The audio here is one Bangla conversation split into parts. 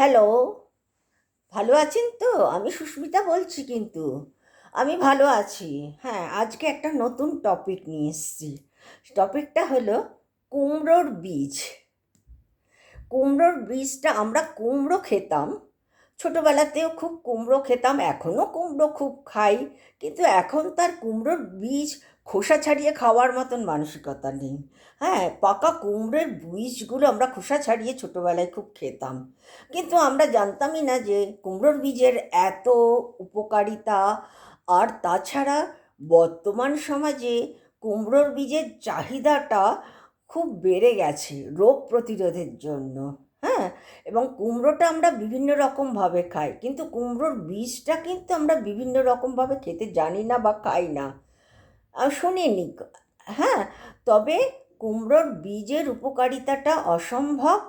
হ্যালো ভালো আছেন তো? আমি সুস্মিতা বলছি কিন্তু। আমি ভালো আছি। হ্যাঁ আজকে একটা নতুন টপিক নিয়ে এসেছি। টপিকটা হলো কুমড়োর বীজ। কুমড়োর বীজটা আমরা কুমড়ো খেতাম। ছোটোবেলাতেও খুব কুমড়ো খেতাম এখনও কুমড়ো খুব খাই। কিন্তু এখন তার কুমড়োর বীজ খোসা ছাড়িয়ে খাওয়ার মতন মানসিকতা নেই। হ্যাঁ পাকা কুমড়োর বীজগুলো আমরা খোসা ছাড়িয়ে ছোটোবেলায় খুব খেতাম। কিন্তু আমরা জানতামই না যে কুমড়োর বীজের এত উপকারিতা। আর তাছাড়া বর্তমান সমাজে কুমড়োর বীজের চাহিদাটা খুব বেড়ে গেছে রোগ প্রতিরোধের জন্য। হ্যাঁ এবং কুমড়োটা আমরা বিভিন্ন রকমভাবে খাই। কিন্তু কুমড়োর বীজটা কিন্তু আমরা বিভিন্ন রকমভাবে খেতে জানি না বা খাই না। শুনিনি। হ্যাঁ তবে কুমড়োর বীজের উপকারিতাটা অসম্ভব।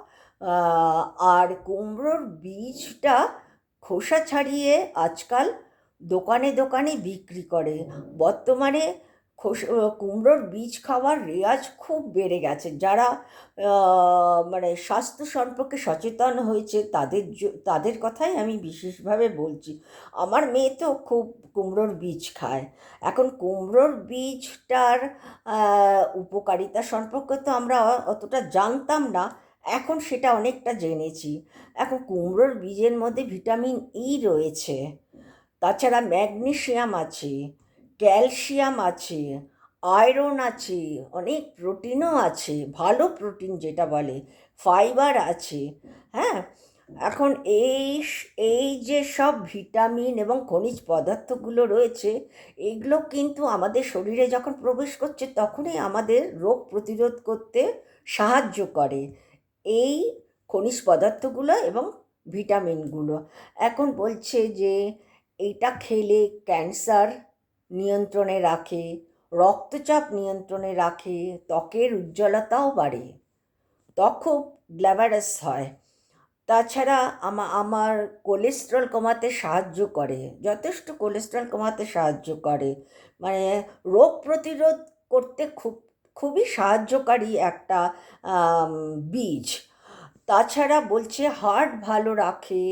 আর কুমড়োর বীজটা খোসা ছাড়িয়ে আজকাল দোকানে দোকানে বিক্রি করে। বর্তমানে খোস কুমড়োর বীজ খাওয়ার রেওয়াজ খুব বেড়ে গেছে। যারা মানে স্বাস্থ্য সম্পর্কে সচেতন হয়েছে তাদের তাদের কথাই আমি বিশেষভাবে বলছি। আমার মেয়ে তো খুব কুমড়োর বীজ খায়। এখন কুমড়োর বীজটার উপকারিতা সম্পর্কে তো আমরা অতটা জানতাম না। এখন সেটা অনেকটা জেনেছি। এখন কুমড়োর বীজের মধ্যে ভিটামিন ই রয়েছে। তাছাড়া ম্যাগনেসিয়াম আছে। ক্যালসিয়াম আছে, আয়রন আছে, অনেক প্রোটিনও আছে, ভালো প্রোটিন যেটা বলে, ফাইবার আছে হ্যাঁ? এখন এই এই যে সব ভিটামিন এবং খনিজ পদার্থগুলো রয়েছে, এগুলো কিন্তু আমাদের শরীরে যখন প্রবেশ করছে তখনই আমাদের রোগ প্রতিরোধ করতে সাহায্য করে এই খনিজ পদার্থগুলো এবং ভিটামিনগুলো। এখন বলছে যে এইটা খেলে ক্যান্সার নিয়ন্ত্রণে রাখে, রক্তচাপ নিয়ন্ত্রণে রাখে, ত্বকের উজ্জ্বলতাও বাড়ে। ত্বক খুব গ্ল্যামারাস হয়। তাছাড়া আমা, আমার কোলেস্ট্রল কমাতে সাহায্য করে, যথেষ্ট কোলেস্ট্রল কমাতে সাহায্য করে। মানে রোগ প্রতিরোধ করতে খুব, খুবই সাহায্যকারী একটা বীজ। তাছাড়া বলছে হার্ট ভালো রাখে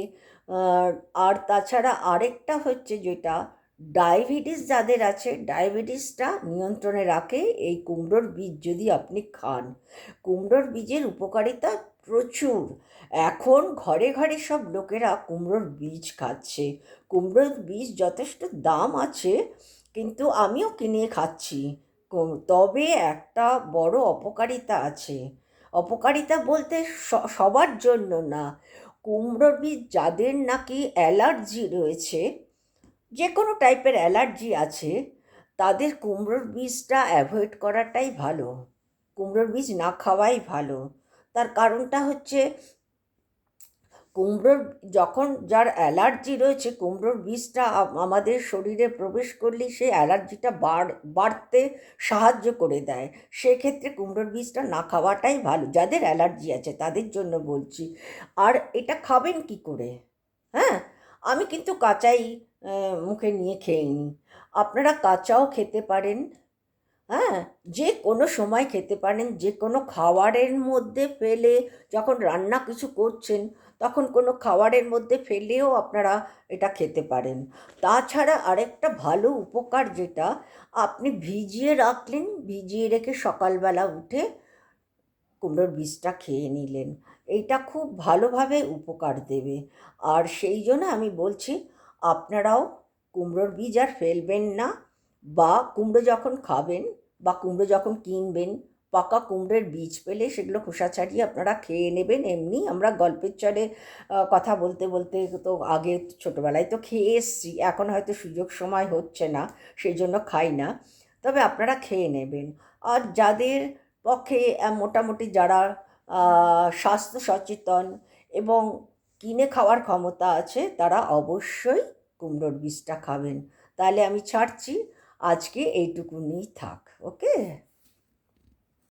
আর তাছাড়া আরেকটা হচ্ছে যেটা ডায়াবেটিস যাদের আছে, ডায়াবেটিসটা নিয়ন্ত্রণে রাখে, এই কুমড়োর বীজ যদি আপনি খান। কুমড়োর বীজের উপকারিতা প্রচুর। এখন ঘরে ঘরে সব লোকেরা কুমড়োর বীজ খাচ্ছে। কুমড়োর বীজ যথেষ্ট দাম আছে, কিন্তু আমিও কিনে খাচ্ছি। তবে একটা বড় অপকারিতা আছে। অপকারিতা বলতে সবার জন্য না। কুমড়োর বীজ যাদের নাকি অ্যালার্জি রয়েছে যে কোনো টাইপের অ্যালার্জি আছে, তাদের কুমড়োর বীজটা অ্যাভয়েড করাটাই ভালো। কুমড়োর বীজ না খাওয়াই ভালো। তার কারণটা হচ্ছে, কুমড়োর যখন যার অ্যালার্জি রয়েছে, কুমড়োর বীজটা আমাদের শরীরে প্রবেশ করলেই সেই অ্যালার্জিটা বাড় বাড়তে সাহায্য করে দেয়। সেক্ষেত্রে কুমড়োর বীজটা না খাওয়াটাই ভালো। যাদের অ্যালার্জি আছে, তাদের জন্য বলছি। আর এটা খাবেন কি করে? হ্যাঁ? আমি কিন্তু কাঁচাই মুখে নিয়ে খেয়ে আপনারা কাঁচাও খেতে পারেন হ্যাঁ? যে কোনো সময় খেতে পারেন যে কোনো খাবারের মধ্যে ফেলে যখন রান্না কিছু করছেন, তখন কোনো খাবারের মধ্যে ফেলেও আপনারা এটা খেতে পারেন। তাছাড়া আরেকটা ভালো উপকার যেটা, আপনি ভিজিয়ে রাখলেন, ভিজিয়ে রেখে সকালবেলা উঠে কুমড়োর বীজটা খেয়ে নিলেন। এইটা খুব ভালোভাবে উপকার দেবে। আর সেই জন্য আমি বলছি, আপনারাও কুমড়োর বীজ আর ফেলবেন না বা কুমড়ো যখন খাবেন বা কুমড়ো যখন কিনবেন, পাকা কুমড়োর বীজ পেলে সেগুলো খোসা ছাড়িয়ে আপনারা খেয়ে নেবেন। এমনি আমরা গল্পের চলে কথা বলতে বলতে তো আগে ছোটোবেলায় তো খেয়ে এসছি, এখন হয়তো সুযোগ সময় হচ্ছে না, সেই জন্য খাই না। তবে আপনারা খেয়ে নেবেন। আর যাদের পক্ষে মোটামুটি যারা স্বাস্থ্য সচেতন এবং কিনে খাওয়ার ক্ষমতা আছে, তারা অবশ্যই কুমড়োর বীজটা খাবেন। তাহলে আমি ছাড়ছি। আজকে এইটুকুনি থাক, ওকে?